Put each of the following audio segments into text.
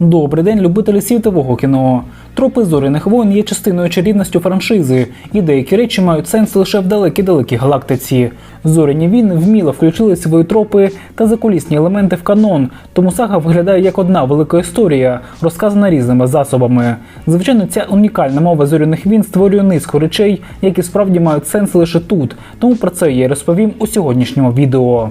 Добрий день, любителі світового кіно. Тропи зоряних воїн є частиною чарівності франшизи, і деякі речі мають сенс лише в далекій-далекій галактиці. Зоряні війни вміло включили свої тропи та закулісні елементи в канон, тому сага виглядає як одна велика історія, розказана різними засобами. Звичайно, ця унікальна мова зоряних війн створює низку речей, які справді мають сенс лише тут. Тому про це я розповім у сьогоднішньому відео.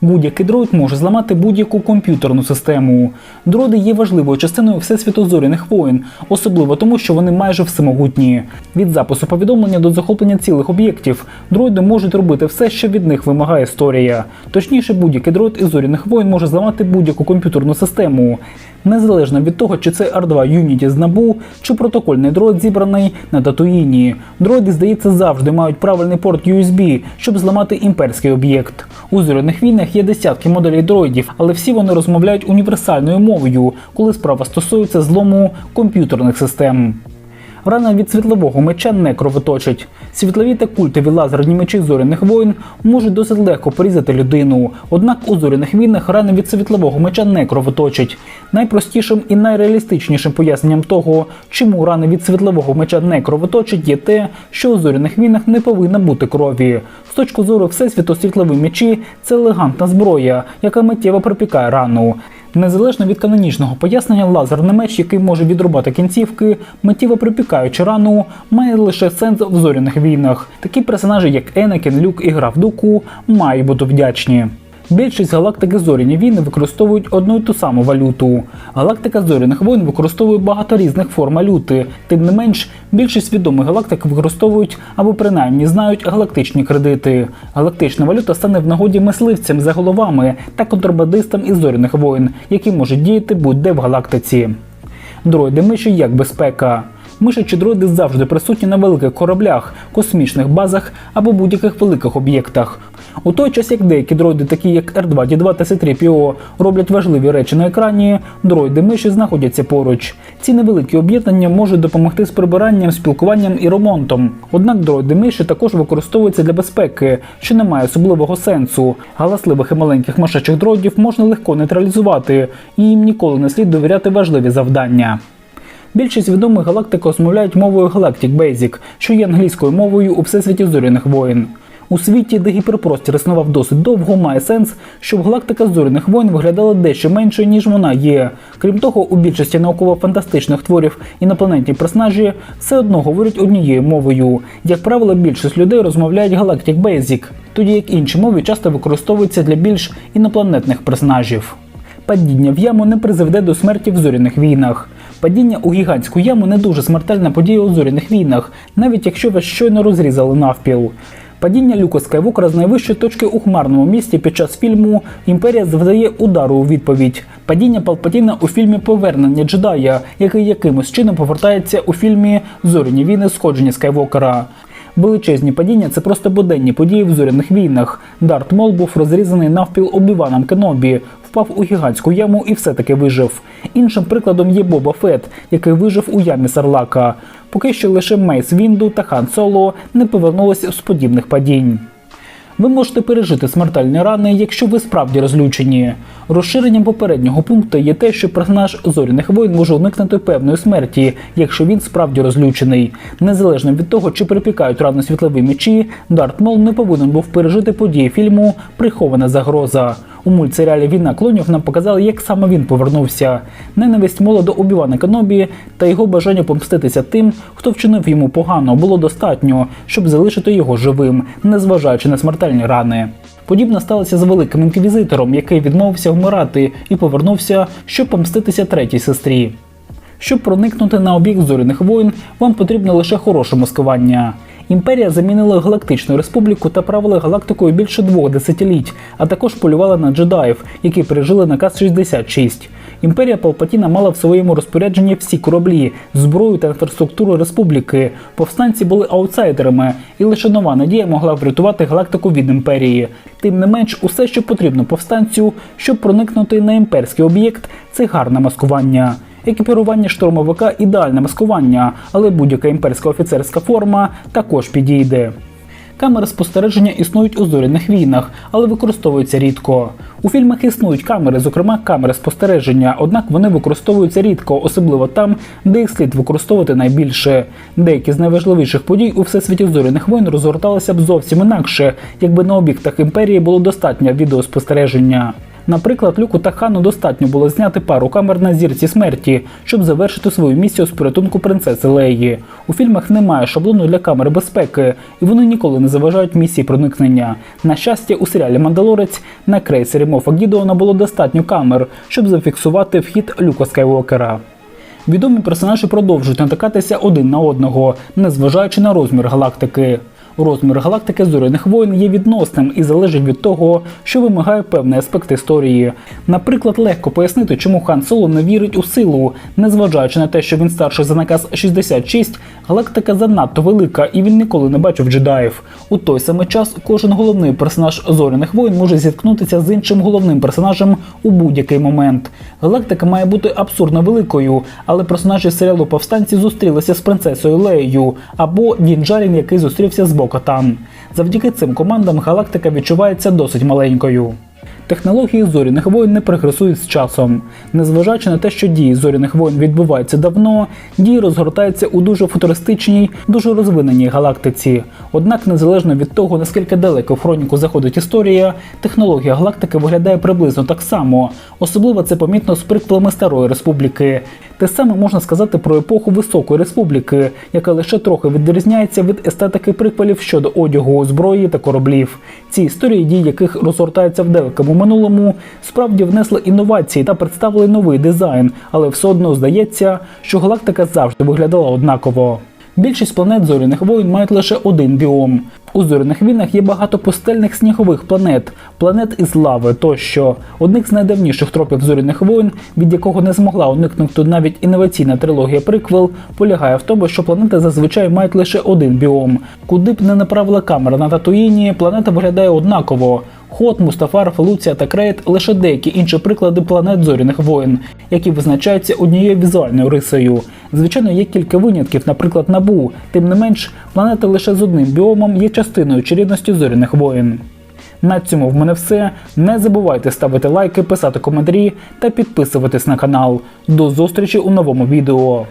Будь-який дрот може зламати будь-яку комп'ютерну систему. Дроди є важливою частиною всесвітозоряних воїн, особливо тому, що вони майже всемогутні. Від запису повідомлення до захоплення цілих об'єктів дроїди можуть робити все, що від них вимагає історія. Точніше, будь-який дрот із зоряних воїн може зламати будь-яку комп'ютерну систему. Незалежно від того, чи це R2 Unity з набу, чи протокольний дрот зібраний на Татуїні. Дроїди, здається, завжди мають правильний порт USB, щоб зламати імперський об'єкт. У зоряних війнах є десятки моделей дроїдів, але всі вони розмовляють універсальною мовою, коли справа стосується злому комп'ютерних систем. Рана від світлового меча не кровоточить. Світлові та культові лазерні мечі зоряних воїн можуть досить легко порізати людину. Однак у зоряних війнах рани від світлового меча не кровоточать. Найпростішим і найреалістичнішим поясненням того, чому рани від світлового меча не кровоточать, є те, що у зоряних війнах не повинно бути крові. З точки зору всесвіту світлові мечі це елегантна зброя, яка миттєво припікає рану. Незалежно від канонічного пояснення, лазерний меч, який може відрубати кінцівки, миттєво припікаючи рану, має лише сенс в зоряних війнах. Такі персонажі, як Енекен, Люк і Граф Дуку, мають бути вдячні. Більшість галактики зоряні війни використовують одну й ту саму валюту. Галактика зоряних воїн використовує багато різних форм валюти. Тим не менш, більшість відомих галактик використовують або принаймні знають галактичні кредити. Галактична валюта стане в нагоді мисливцям за головами та контрабандистам із зоряних воїн, які можуть діяти будь-де в галактиці. Дроїди миші як безпека. Мишачі дроїди завжди присутні на великих кораблях, космічних базах або будь-яких великих об'єктах. У той час, як деякі дроїди, такі як R2D2 та C3PO, роблять важливі речі на екрані, дроїди миші знаходяться поруч. Ці невеликі об'єднання можуть допомогти з прибиранням, спілкуванням і ремонтом. Однак дроїди миші також використовуються для безпеки, що не має особливого сенсу. Галасливих і маленьких мишачих дроїдів можна легко нейтралізувати, і їм ніколи не слід довіряти важливі завдання. Більшість відомих галактик розмовляють мовою Galactic Basic, що є англійською мовою у всесвіті зоряних воїн. У світі, де гіперпростір існував досить довго, має сенс, щоб галактика зоряних воїн виглядала дещо менше, ніж вона є. Крім того, у більшості науково-фантастичних творів інопланетні персонажі все одно говорять однією мовою. Як правило, більшість людей розмовляють Galactic Basic, тоді як інші мови часто використовуються для більш інопланетних персонажів. Падіння в яму не призведе до смерті в зоряних війнах. Падіння у гігантську яму не дуже смертельна подія у зоряних війнах, навіть якщо вас щойно розрізали навпіл. Падіння Люка Скайвокера з найвищої точки у хмарному місті під час фільму Імперія завдає удару у відповідь. Падіння Палпатіна у фільмі Повернення джедая, який якимось чином повертається у фільмі Зоряні війни сходження Скайвокера. Величезні падіння це просто буденні події в зоряних війнах. Дарт Мол був розрізаний навпіл Обіваном Кенобі, впав у гігантську яму і все-таки вижив. Іншим прикладом є Боба Фет, який вижив у ямі Сарлака. Поки що лише Мейс Вінду та Хан Соло не повернулися з подібних падінь. Ви можете пережити смертельні рани, якщо ви справді розлючені. Розширенням попереднього пункту є те, що персонаж зоряних воїн може уникнути певної смерті, якщо він справді розлючений. Незалежно від того, чи припікають рану світлові мечі, Дарт Мол не повинен був пережити події фільму Прихована загроза. У мультсеріалі Війна клонів нам показали, як саме він повернувся. Ненависть Мола до Обівана Кенобі та його бажання помститися тим, хто вчинив йому погано, було достатньо, щоб залишити його живим, незважаючи на смертельні рани. Подібне сталося з великим інквізитором, який відмовився вмирати і повернувся, щоб помститися третій сестрі. Щоб проникнути на об'єкт зоряних воїн, вам потрібно лише хороше маскування. Імперія замінила Галактичну Республіку та правила галактикою більше двох десятиліть, а також полювала на джедаїв, які пережили наказ 66. Імперія Палпатіна мала в своєму розпорядженні всі кораблі, зброю та інфраструктуру республіки. Повстанці були аутсайдерами, і лише нова надія могла врятувати галактику від імперії. Тим не менш, усе, що потрібно повстанцю, щоб проникнути на імперський об'єкт, це гарне маскування. Екіпірування штурмовика ідеальне маскування, але будь-яка імперська офіцерська форма також підійде. Камери спостереження існують у зоряних війнах, але використовуються рідко. У фільмах існують камери, зокрема камери спостереження, однак вони використовуються рідко, особливо там, де їх слід використовувати найбільше. Деякі з найважливіших подій у всесвіті зоряних воїн розгорталися б зовсім інакше, якби на об'єктах імперії було достатньо відеоспостереження. Наприклад, Люку та Хану достатньо було зняти пару камер на зірці смерті, щоб завершити свою місію з порятунку принцеси Леї. У фільмах немає шаблону для камер безпеки, і вони ніколи не заважають місії проникнення. На щастя, у серіалі Мандалорець на крейсері Мофа Гідеона було достатньо камер, щоб зафіксувати вхід Люка Скайуокера. Відомі персонажі продовжують натикатися один на одного, незважаючи на розмір галактики. Розмір галактики зоряних воїн є відносним і залежить від того, що вимагає певний аспект історії. Наприклад, легко пояснити, чому Хан Соло не вірить у силу, незважаючи на те, що він старший за наказ 66, галактика занадто велика і він ніколи не бачив джедаїв. У той самий час кожен головний персонаж зоряних воїн може зіткнутися з іншим головним персонажем у будь-який момент. Галактика має бути абсурдно великою, але персонажі серіалу повстанці зустрілися з принцесою Леєю або Дін Джарін, який зустрівся з Бокатан. Завдяки цим командам галактика відчувається досить маленькою. Технології зоряних воїн не прогресують з часом. Незважаючи на те, що дії зоряних воїн відбуваються давно, дії розгортаються у дуже футуристичній, дуже розвиненій галактиці. Однак, незалежно від того, наскільки далеко в хроніку заходить історія, технологія галактики виглядає приблизно так само. Особливо це помітно з приквелами Старої Республіки. Те саме можна сказати про епоху Високої Республіки, яка лише трохи відрізняється від естетики приквелів щодо одягу, зброї та кораблів. Ці історії, дії яких розгортаються в далекому минулому, справді внесли інновації та представили новий дизайн, але все одно здається, що галактика завжди виглядала однаково. Більшість планет зоряних воїн мають лише один біом. У зоряних війнах є багато пустельних снігових планет, планет із лави тощо. Одних з найдавніших тропів зоряних воїн, від якого не змогла уникнути навіть інноваційна трилогія приквел, полягає в тому, що планети зазвичай мають лише один біом. Куди б не направила камера на Татуїні, планета виглядає однаково. Ход, Мустафар, Фелуція та Крейт лише деякі інші приклади планет зоряних воїн, які визначаються однією візуальною рисою. Звичайно, є кілька винятків, наприклад, Набу. Тим не менш, планета лише з одним біомом є частиною чарівності зоряних воїн. На цьому в мене все. Не забувайте ставити лайки, писати коментарі та підписуватись на канал. До зустрічі у новому відео.